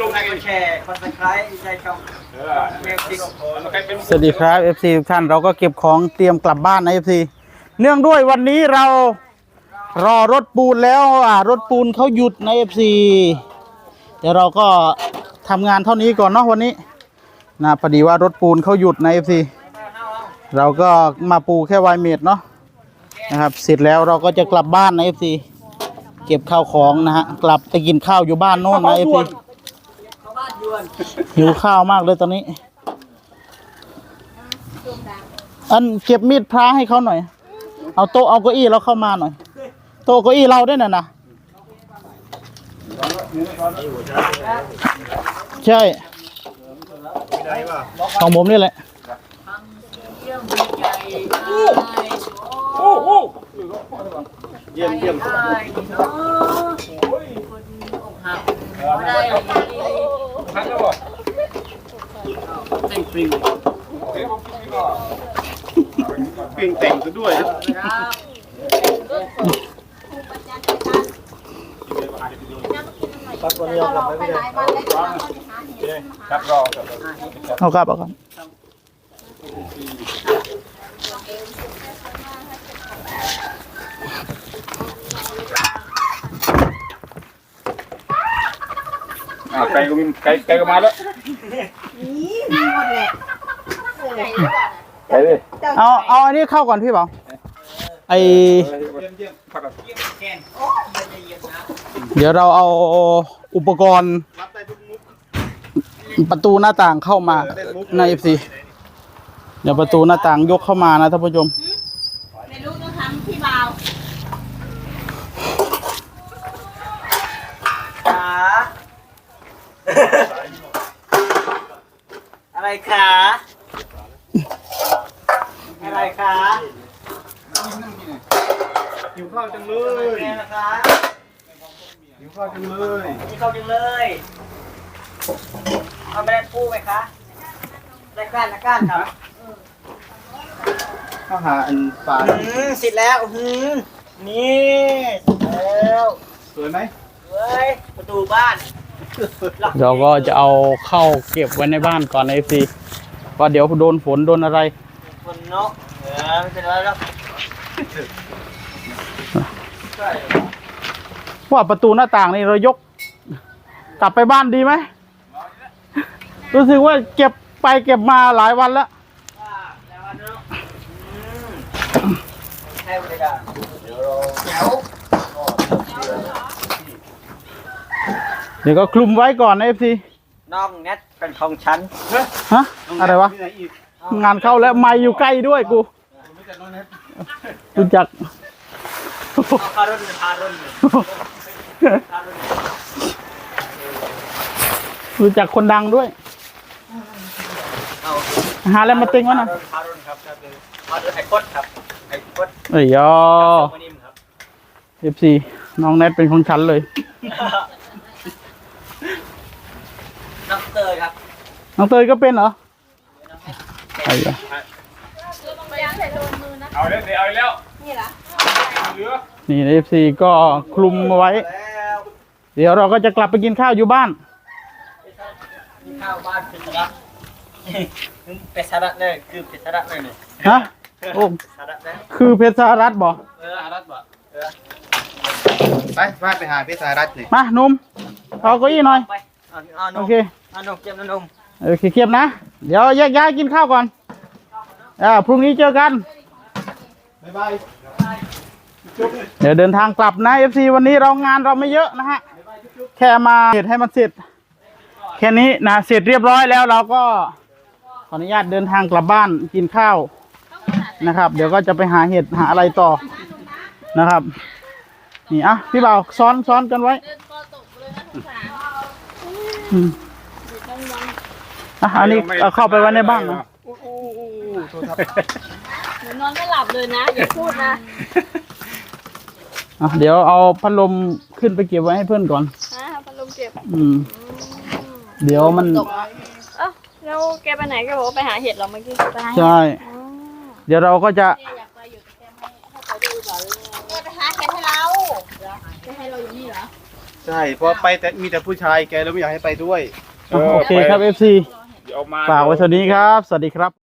ลงให้กแชร์คนเทนต์ไครต์ใจช่องเออเมลติ๊กมันเป็นสวัสดีครับ FC ทุกท่านเราก็เก็บของเตรียมกลับบ้านนะ FC เนื่องด้วยวันนี้เรารอรถปูนแล้วอ่ารถปูนเขาหยุดใน FC เดี๋ยวเราก็ทำงานเท่านี้ก่อนเนาะวันนี้นะพอดีว่ารถปูนเขาหยุดใน FC เราก็มาปูแค่วายเมดเนาะนะครับเสร็จแล้วเราก็จะกลับบ้านใน FC เก็บข้าวของนะฮะกลับไปกินข้าวอยู่บ้านโน่นนะ FC หิวข้าวมากเลยตอนนี้ อันเก็บมีดพระให้เขาหน่อย เอาโต๊ะเอาเก้าอี้เราเข้ามาหน่อย โต๊ะเก้าอี้เราด้วยน่ะนะใช่ของผมนี่แหละโอ้โหเยี่ยมเยี่ยม ได้ พักแล้วบ่ แต่ งปริงปิ่งแต่งซะด้วยครับครับรอครับเอาครับเอาครับอ่าไก่ก็มีไก่ไก่ก็มาแล้ว ไก่เลยเอาเอาอันนี้เข้าก่อนพี่เปาไอเยี่ยมเยี่ยมพักก่อเดี๋ยวเราเอาอุปกรณ์ประตูหน้าต่างเข้ามาใน FC เดี๋ยวประตูหน้าต่างยกเข้ามานะท่านผู้ชมรู้ต้องทำพี่บ่าว ขา อะไรขาอะไรขาหิวข้าวจังเลแกยนนะคะหิวข้าวจังเลยนี่เข้าจังเลยเอาไม่ได้ปูไหมคะได้ก้านนะก้านครับข้าวหาอันปลาอืมเสร็จแล้วอืมนี่เสร็จแล้วสวยไหมเฮ้ยประตูบ้าน เราก็จะเอาเข้าเก็บไว้ในบ้านก่อนใน FC ว่าเดี๋ยวโดนฝนโดนอะไรคนนกเออไม่เป็นไรหรอกใช่ว่าประตูหน้าต่างนี่เรายก กลับไปบ้านดีไหมรู้สึกว่าเก็บไปเก็บมาหลายวันแล้วว่าแล้วอันนั้นอืมให้บริการเดี๋ยวเราแถว เดี๋ยวก็คลุมไว้ก่อนใน FC น้องเน็ตเป็นของฉันฮะอะไรวะมีไหนอีกงานเข้าแล้วไม่อยู่ใกล้ด้วยกูไม่จัดน้องเน็ตรู้จักเอาคารุนคารุนคารุนรู้จักคนดังด้วยเอาหาอะไรมาติงวะนะคารุนครับครับคารุนไอ้กดครับไอ้กดเอ้ยยอมานิ่มครับ FC น้องแนทเป็นของฉันเลย น้องเตยครับน้องเตยก็เป็นเหรอไอ้ยะไปยังใส่โดนมือนะเอาแล้วเดี๋ยวเอาแล้ว นี่เหรอเหลือนี่ใน FC ก็คลุมไว้แล้วเดี๋ยวเราก็จะกลับไปกินข้าวอยู่บ้านมีข้าวบ้านเป็นสาระเป็นสาระเลยคือเป็นสาระเลยเนี่ยฮะโอ้สาระเลยคือเพชรสหรัฐบอกเออสาระบ่เออไปพาไปหาพี่สารัตเลยมาหนุ่มเอาเก้าอี้หน่อย ไปเอาเอานโอมเคเอานมเก็บนมโอเคเคียบนะ เดี๋ยวแยกย้ายกินข้าวก่อนอ่าพรุ่งนี้เจอกันบ๊ายบายเดี๋ยวเดินทางกลับนะ FC วันนี้เรางานเราไม่เยอะนะฮะ แค่มาเสร็จให้มันเสร็จ แค่นี้นะเสร็จเรียบร้อยแล้วเราก็ขออนุญาตเดินทางกลับบ้านกินข้าวนะครับ เดี๋ยวก็จะไปหาเห็ดหาอะไรต่อนะครับ นี่อะพี่บ่าวซ้อนซ้อนกันไว้ เดินคอตกเลยนะสงสาร อืมอยู่กลางวันอะอันนี้เอาเข้าไปไว้ในบ้านนะหนูนอนไม่หลับเลยนะอย่าพูดนะอะเดี๋ยวเอาพัดลมขึ้นไปเก็บไว้ให้เพื่อนก่อนฮะพัดลมเก็บอืม เดี๋ยวมัน ตกเอ้าแล้วแกไปไหนแกบอกว่าไปหาเห็ดเหรอเมื่อกี้ไปหาเห็ดใช่ อ๋อเดี๋ยวเราก็จะ แกอยากไปอยู่แต่แกไม่ให้เขาดูก่อนเลยแกไปหาเห็ดให้เราจะให้เราอยู่นี่เหรอ ใช่เพราะไปแต่มีแต่ผู้ชายแกเลยไม่อยากให้ไปด้วย โอเคครับ FC เดี๋ยวเอามา ฝากไว้เท่านี้ครับ สวัสดีครับ